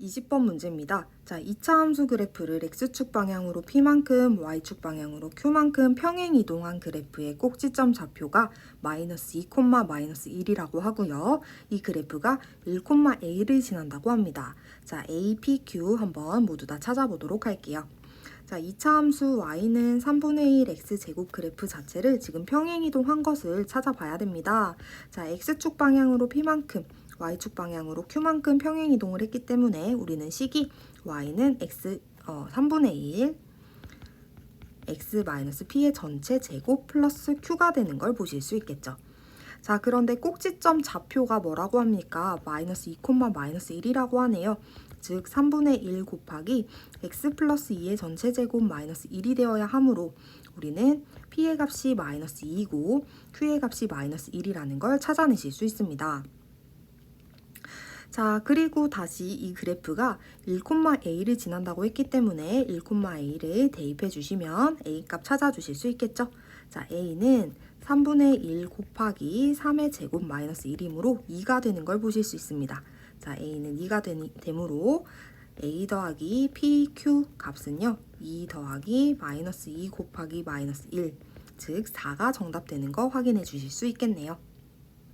20번 문제입니다. 자, 2차 함수 그래프를 x축 방향으로 p만큼 y축 방향으로 q만큼 평행 이동한 그래프의 꼭지점 좌표가 마이너스 2, 마이너스 1이라고 하고요. 이 그래프가 1, a를 지난다고 합니다. 자, a, p, q 한번 모두 다 찾아보도록 할게요. 자, 2차 함수 y는 3분의 1 x 제곱 그래프 자체를 지금 평행 이동한 것을 찾아봐야 됩니다. 자, x축 방향으로 p만큼 y축 방향으로 q만큼 평행 이동을 했기 때문에 우리는 식이 y는 x 어, 3분의 1 x p의 전체 제곱 플러스 q가 되는 걸 보실 수 있겠죠. 자, 그런데 꼭지점 좌표가 뭐라고 합니까? 마이너스 2, 마이너스 1이라고 하네요. 즉 3분의 1 곱하기 x 플러스 2의 전체 제곱 마이너스 1이 되어야 하므로 우리는 p의 값이 마이너스 2이고 q의 값이 마이너스 1이라는 걸 찾아내실 수 있습니다. 자, 그리고 다시 이 그래프가 1,a를 지난다고 했기 때문에 1,a를 대입해 주시면 a 값 찾아 주실 수 있겠죠? 자, a는 3분의 1 곱하기 3의 제곱 마이너스 1이므로 2가 되는 걸 보실 수 있습니다. 자, a는 2가 되니, 되므로 a 더하기 pq 값은요. 2 더하기 마이너스 2 곱하기 마이너스 1, 즉 4가 정답 되는 거 확인해 주실 수 있겠네요.